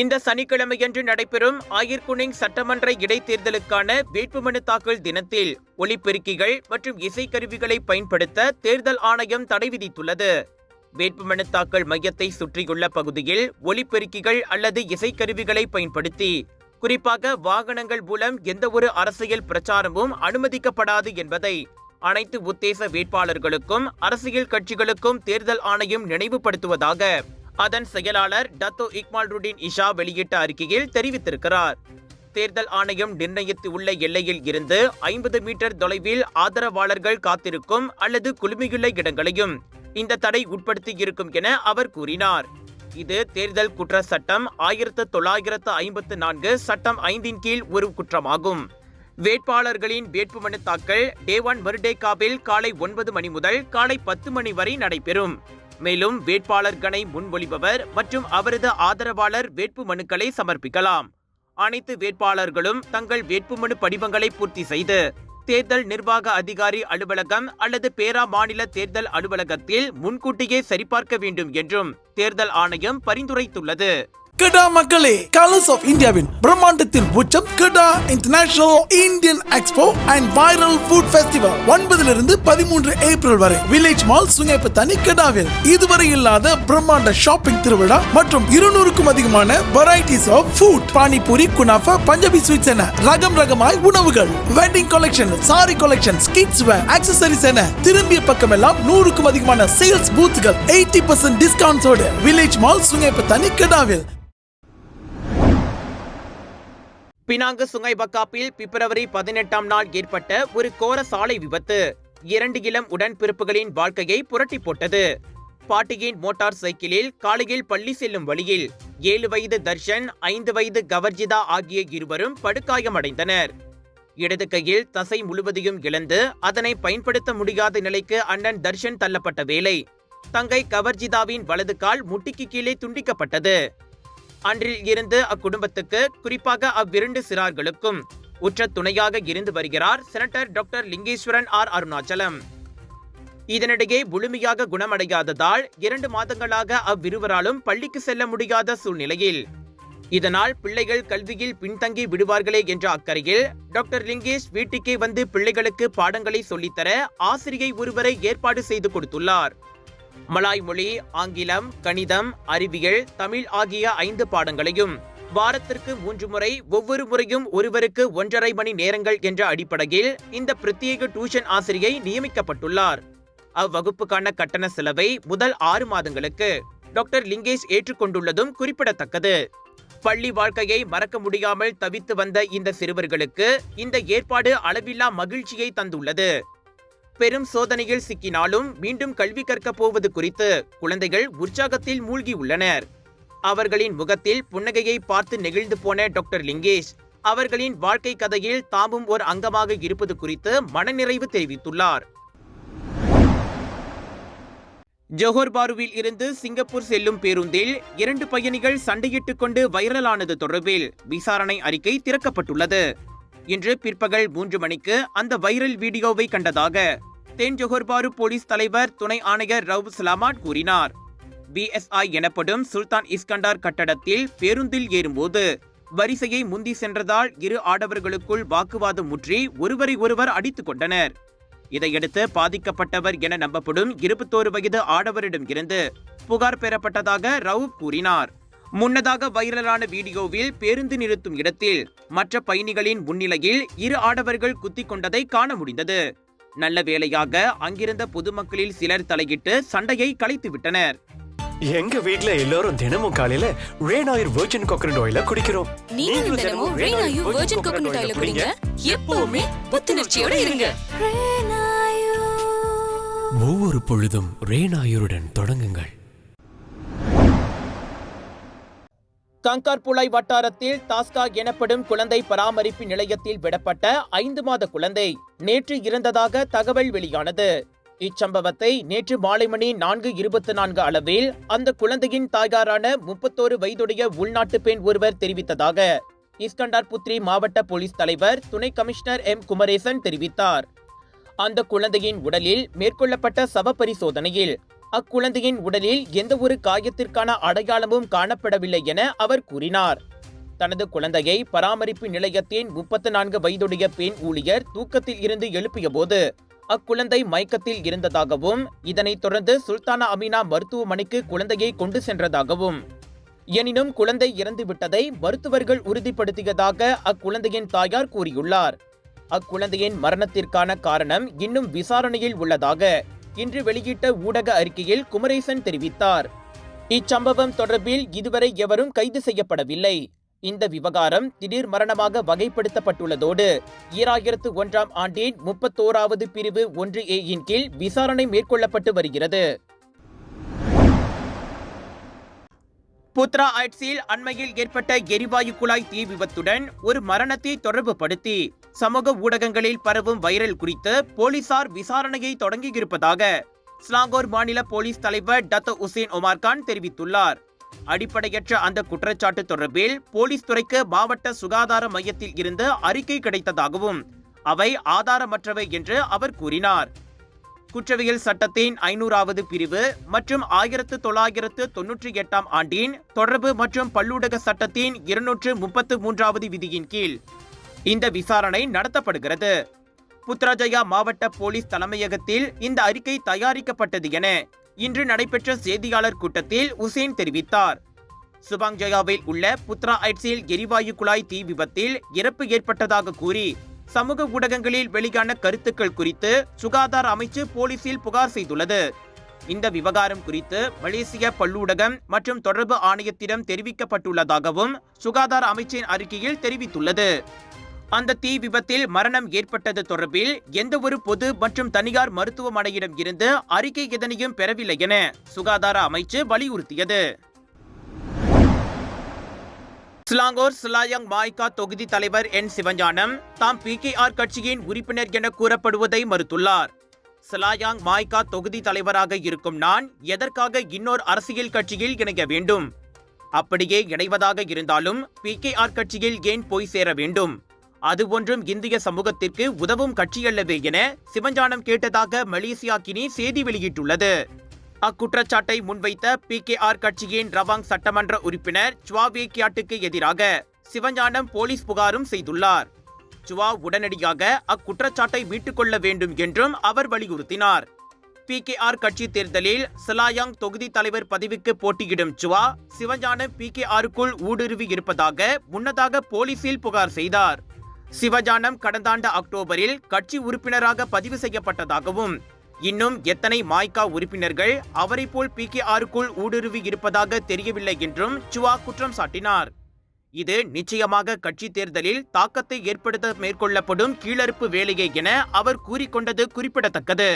இந்த சனிக்கிழமையன்று நடைபெறும் ஆயிர்குனிங் சட்டமன்ற இடைத்தேர்தலுக்கான வேட்புமனு தாக்கல் தினத்தில் ஒலிபெருக்கிகள் மற்றும் இசைக்கருவிகளை பயன்படுத்த தேர்தல் ஆணையம் தடை விதித்துள்ளது. வேட்புமனு தாக்கல் மையத்தை சுற்றியுள்ள பகுதியில் ஒலிபெருக்கிகள் அல்லது இசைக்கருவிகளை பயன்படுத்தி குறிப்பாக வாகனங்கள் மூலம் எந்தவொரு அரசியல் பிரச்சாரமும் அனுமதிக்கப்படாது என்பதை அனைத்து உத்தேச வேட்பாளர்களுக்கும் அரசியல் கட்சிகளுக்கும் தேர்தல் ஆணையம் நினைவுபடுத்துவதாக அதன் செயலாளர் டத்தோ இக்மால் ருடின் இஷா வெளியிட்ட அறிக்கையில் தெரிவித்திருக்கிறார். தேர்தல் ஆணையம் நிர்ணயித்துள்ள எல்லையில் இருந்து ஐம்பது மீட்டர் தொலைவில் ஆதரவாளர்கள் காத்திருக்கும் அல்லது குழுமியுள்ள இடங்களையும் இந்த தடை உட்படுத்தியிருக்கும் என அவர் கூறினார். இது தேர்தல் குற்ற சட்டம் ஆயிரத்து தொள்ளாயிரத்து ஐம்பத்து நான்கு சட்டம் ஐந்தின் கீழ் ஒரு குற்றமாகும். வேட்பாளர்களின் வேட்புமனு தாக்கல் டேவான் மருடேகாவில் காலை ஒன்பது மணி முதல் காலை பத்து மணி வரை நடைபெறும். மேலும் வேட்பாளர்களை முன்மொழிபவர் மற்றும் அவரது ஆதரவாளர் வேட்பு மனுக்களை சமர்ப்பிக்கலாம். அனைத்து வேட்பாளர்களும் தங்கள் வேட்புமனு படிவங்களை பூர்த்தி செய்து தேர்தல் நிர்வாக அதிகாரி அலுவலகம் அல்லது பேரா மாநில தேர்தல் அலுவலகத்தில் முன்கூட்டியே சரிபார்க்க வேண்டும் என்றும் தேர்தல் ஆணையம் பரிந்துரைத்துள்ளது. கெடா மக்களே கலர்ஸ் ஆஃப் இந்தியாவின் பிரம்மாண்டத்தின் உச்சம் Kedah international Indian expo and viral food festival ஒன்பதிலிருந்து பதிமூன்று ஏப்ரல் வரை. வில்லேஜ் மால் சுங்கைப்பத்தானி கெடாவில் இதுவரை இல்லாத பிரம்மாண்ட ஷாப்பிங் திருவிழா மற்றும் இருநூறுக்கும் அதிகமான varieties of food panipuri kunafa Punjabi sweets என ரகம் ரகமாய் உணவுகள். Wedding collection sari collection kids wear accessories என திரும்பிய பக்கமெல்லாம் நூறுக்கும் அதிகமான சேல்ஸ் பூத்துகள் எயிட்டி பர்சன்ட் டிஸ்கவுண்ட்ஸோடு வில்லேஜ் மால் சுங்கைப்பத்தானி கெடாவில் பினாங்கு சுங்கைபக்காப்பில் பிப்ரவரி பதினெட்டாம் நாள் ஏற்பட்ட ஒரு கோர சாலை விபத்து. இரண்டு இளம் உடன்பிறப்புகளின் வாழ்க்கையை புரட்டி போட்டது. பாட்டியின் மோட்டார் சைக்கிளில் காலையில் பள்ளி செல்லும் வழியில் ஏழு வயது தர்ஷன் ஐந்து வயது கவர்ஜிதா ஆகிய இருவரும் படுகாயமடைந்தனர். இடது கையில் தசை முழுவதையும் இழந்து அதனை பயன்படுத்த முடியாத நிலைக்கு அண்ணன் தர்ஷன் தள்ளப்பட்ட வேளை தங்கை கவர்ஜிதாவின் வலது கால் முட்டிக்கு கீழே துண்டிக்கப்பட்டது. அன்றில் இருந்து அக்குடும்பத்துக்கு குறிப்பாக அவ்விரண்டு சிறார்களுக்கும் உற்ற துணையாக இருந்து வருகிறார் senator doctor Lingeswaran R. Arunachalam. இதனிடையே முழுமையாக குணமடையாததால் இரண்டு மாதங்களாக அவ்விருவராலும் பள்ளிக்கு செல்ல முடியாத சூழ்நிலையில். இதனால் பிள்ளைகள் கல்வியில் பின்தங்கி விடுவார்களே என்ற அக்கறையில் டாக்டர் லிங்கேஷ் வீட்டுக்கே வந்து பிள்ளைகளுக்கு பாடங்களை சொல்லித்தர ஆசிரியை ஒருவரை ஏற்பாடு செய்து கொடுத்துள்ளார். மலாய் மொழி ஆங்கிலம் கணிதம் அறிவியல் தமிழ் ஆகிய ஐந்து பாடங்களையும் வாரத்திற்கு மூன்று முறை ஒவ்வொரு முறையும் ஒருவருக்கு ஒன்றரை மணி நேரங்கள் என்ற அடிப்படையில் இந்த பிரத்யேக டியூஷன் ஆசிரியை நியமிக்கப்பட்டுள்ளார். அவ்வகுப்புக்கான கட்டண செலவை முதல் ஆறு மாதங்களுக்கு டாக்டர் லிங்கேஷ் ஏற்றுக்கொண்டுள்ளதும் குறிப்பிடத்தக்கது. பள்ளி வாழ்க்கையை மறக்க முடியாமல் தவித்து வந்த இந்த சிறுவர்களுக்கு இந்த ஏற்பாடு அளவில்லா மகிழ்ச்சியை தந்துள்ளது. பெரும் சோதனையில் சிக்கினாலும் மீண்டும் கல்வி கற்கப் போவது குறித்து குழந்தைகள் உற்சாகத்தில் மூழ்கி உள்ளனர். அவர்களின் முகத்தில் புன்னகையை பார்த்து நெகிழ்ந்து போன டாக்டர் லிங்கேஷ் அவர்களின் வாழ்க்கை கதையில் தாமும் ஒரு அங்கமாக இருப்பது குறித்து மனநிறைவு தெரிவித்துள்ளார். ஜோஹர் பாருவில் இருந்து சிங்கப்பூர் செல்லும் பேருந்தில் இரண்டு பயணிகள் சண்டையிட்டுக் கொண்டு வைரலானது தொடர்பில் விசாரணை அறிக்கை திறக்கப்பட்டுள்ளது. இன்று பிற்பகல் மூன்று மணிக்கு அந்த வைரல் வீடியோவை கண்டதாக தென் ஜொஹர்பாரு போலீஸ் தலைவர் துணை ஆணையர் ரவ் சலாமாட் கூறினார். பிஎஸ்ஐ எனப்படும் சுல்தான் இஸ்கண்டார் கட்டடத்தில் பேருந்தில் ஏறும்போது வரிசையை முந்தி சென்றதால் இரு ஆடவர்களுக்குள் வாக்குவாதம் முற்றி ஒருவரை ஒருவர் அடித்துக் கொண்டனர். இதையடுத்து பாதிக்கப்பட்டவர் என நம்பப்படும் இருபத்தோரு வயது ஆடவரிடம் இருந்து புகார் பெறப்பட்டதாக ரவுப் கூறினார். முன்னதாக வைரலான வீடியோவில் பேருந்து நிறுத்தும் இடத்தில் மற்ற பயணிகளின் முன்னிலையில் இரு ஆடவர்கள் குத்திக் கொண்டதை காண முடிந்தது. நல்ல வேளையாக அங்கிருந்த பொதுமக்களில் சிலர் தலையிட்டு சண்டையை கலைத்து விட்டனர். எங்க வீட்ல எல்லாரும் தினமும் காலையில ரேன் ஆயில் வெர்ஜின் கோகனட் ஆயில குடிக்கிறோம். நீங்களும் தினமும் ரெய்னாயு வெர்ஜின் கோகனட் ஆயில குடிங்க. எப்பவுமே புத்துணர்ச்சியோட இருங்க. ஒவ்வொரு பொழுதும் ரேனாயுருடன் தொடங்குங்கள். கங்கார்புழை வட்டாரத்தில் தாஸ்கா எனப்படும் குழந்தை பராமரிப்பு நிலையத்தில் விடப்பட்ட ஐந்து மாத குழந்தை நேற்று இறந்ததாக தகவல் வெளியானது. இச்சம்பவத்தை நேற்று மாலை மணி நான்கு இருபத்தி நான்கு அளவில் அந்த குழந்தையின் தாயாரான முப்பத்தோரு வயதுடைய உள்நாட்டு பெண் ஒருவர் தெரிவித்ததாக இஸ்கண்டார் புத்ரி மாவட்ட போலீஸ் தலைவர் துணை கமிஷனர் எம் குமரேசன் தெரிவித்தார். அந்த குழந்தையின் உடலில் மேற்கொள்ளப்பட்ட சவ பரிசோதனையில் அக்குழந்தையின் உடலில் எந்த ஒரு காயத்திற்கான அடையாளமும் காணப்படவில்லை என அவர் கூறினார். தனது குழந்தையை பராமரிப்பு நிலையத்தின் முப்பத்து நான்கு வயதுடைய பெண் ஊழியர் தூக்கத்தில் இருந்து எழுப்பிய போது அக்குழந்தை மயக்கத்தில் இருந்ததாகவும் இதனைத் தொடர்ந்து சுல்தானா அமீனா மருத்துவமனைக்கு குழந்தையை கொண்டு சென்றதாகவும். எனினும் குழந்தை இறந்துவிட்டதை மருத்துவர்கள் உறுதிப்படுத்தியதாக அக்குழந்தையின் தாயார் கூறியுள்ளார். அக்குழந்தையின் மரணத்திற்கான காரணம் இன்னும் விசாரணையில் உள்ளதாக இன்று வெளியிட்ட ஊடக அறிக்கையில் குமரேசன் தெரிவித்தார். இச்சம்பவம் தொடர்பில் இதுவரை எவரும் கைது செய்யப்படவில்லை. இந்த விவகாரம் திடீர் மரணமாக வகைப்படுத்தப்பட்டுள்ளதோடு ஈராயிரத்து ஒன்றாம் ஆண்டின் முப்பத்தோராவது பிரிவு ஒன்று ஏயின் கீழ் விசாரணை மேற்கொள்ளப்பட்டு வருகிறது. புத்ரா ஐட்ஸில் அண்மையில் ஏற்பட்ட எரிவாயு குழாய் தீ விபத்துடன் ஒரு மரணத்தை தொடர்புபடுத்தி சமூக ஊடகங்களில் பரவும் வைரல் குறித்து போலீசார் விசாரணையை தொடங்கியிருப்பதாக ஸ்லாங்கோர் மாநில போலீஸ் தலைவர் டத்த உசேன் ஒமார்கான் தெரிவித்துள்ளார். அடிப்படையற்ற அந்த குற்றச்சாட்டு தொடர்பில் போலீஸ் துறைக்கு மாவட்ட சுகாதார மையத்தில் இருந்து அறிக்கை கிடைத்ததாகவும் அவை ஆதாரமற்றவை என்று அவர் கூறினார். குற்றவியல் சட்டத்தின் ஐநூறாவது பிரிவு மற்றும் ஆயிரத்து தொள்ளாயிரத்து தொன்னூற்றி எட்டாம் ஆண்டின் தொடர்பு மற்றும் பல்லூடக சட்டத்தின் இருநூற்று முப்பத்து மூன்றாவது விதியின் கீழ் இந்த விசாரணை நடத்தப்படுகிறது. புத்ராஜயா மாவட்ட போலீஸ் தலைமையகத்தில் இந்த அறிக்கை தயாரிக்கப்பட்டது என இன்று நடைபெற்ற செய்தியாளர் கூட்டத்தில் உசேன் தெரிவித்தார். சுபாங் ஜயாவில் உள்ள புத்ரா ஐட்ஸில் எரிவாயு குழாய் தீ விபத்தில் இறப்பு ஏற்பட்டதாக கூறி சமூக ஊடகங்களில் வெளியான கருத்துக்கள் குறித்து சுகாதார அமைச்சு போலீசில் புகார் செய்துள்ளது. இந்த விவகாரம் குறித்து மலேசிய பல்லூடகம் மற்றும் தொடர்பு ஆணையத்திடம் தெரிவிக்கப்பட்டுள்ளதாகவும் சுகாதார அமைச்சின் அறிக்கையில் தெரிவித்துள்ளது. அந்த தீ விபத்தில் மரணம் ஏற்பட்டது தொடர்பில் எந்தவொரு பொது மற்றும் தனியார் மருத்துவமனையிடம் இருந்து அறிக்கை எதனையும் பெறவில்லை என சுகாதார அமைச்சு வலியுறுத்தியது. சிலாங்கூர் சிலாயாங் மாய்கா தொகுதி தலைவர் என் சிவஞானம் தாம் பிகேஆர் கட்சியின் உறுப்பினர் என கூறப்படுவதை மறுத்துள்ளார். சிலாயாங் மாய்கா தொகுதி தலைவராக இருக்கும் நான் எதற்காக இன்னொரு அரசியல் கட்சியில் இணைய வேண்டும்? அப்படியே இணைவதாக இருந்தாலும் பிகேஆர் கட்சியில் ஏன் போய் சேர வேண்டும்? அது ஒன்றும் இந்திய சமூகத்திற்கு உதவும் கட்சியல்லவே என சிவஞானம் கேட்டதாக மலேசியா கினி செய்தி வெளியிட்டுள்ளது. அக்குற்றச்சாட்டை முன்வைத்த பிகேஆர் கட்சியின் ரவாங் சட்டமன்ற உறுப்பினர் சுவாவே கியாட்டுக்கு எதிராக சிவஞானம் போலீஸ் புகாரும் செய்துள்ளார். சுவா உடனடியாக அக்குற்றச்சாட்டை மீட்டுக் கொள்ள வேண்டும் என்றும் அவர் வலியுறுத்தினார். பிகேஆர் கட்சி தேர்தலில் சிலாயாங் தொகுதி தலைவர் பதவிக்கு போட்டியிடும் சுவா சிவஞானம் பிகேஆருக்குள் ஊடுருவி இருப்பதாக முன்னதாக போலீசில் புகார் செய்தார். சிவஞானம் கடந்த ஆண்டு அக்டோபரில் கட்சி உறுப்பினராக பதிவு செய்யப்பட்டதாகவும் இன்னும் எத்தனை மாய்கா உறுப்பினர்கள் அவரை போல் பி கே ஆருக்குள் ஊடுருவி இருப்பதாக தெரியவில்லை என்றும் சுவா குற்றம் சாட்டினார். இது நிச்சயமாக கட்சி தேர்தலில் தாக்கத்தை ஏற்படுத்த மேற்கொள்ளப்படும் கீழறுப்பு வேலையே என அவர் கூறிக்கொண்டது குறிப்பிடத்தக்கது.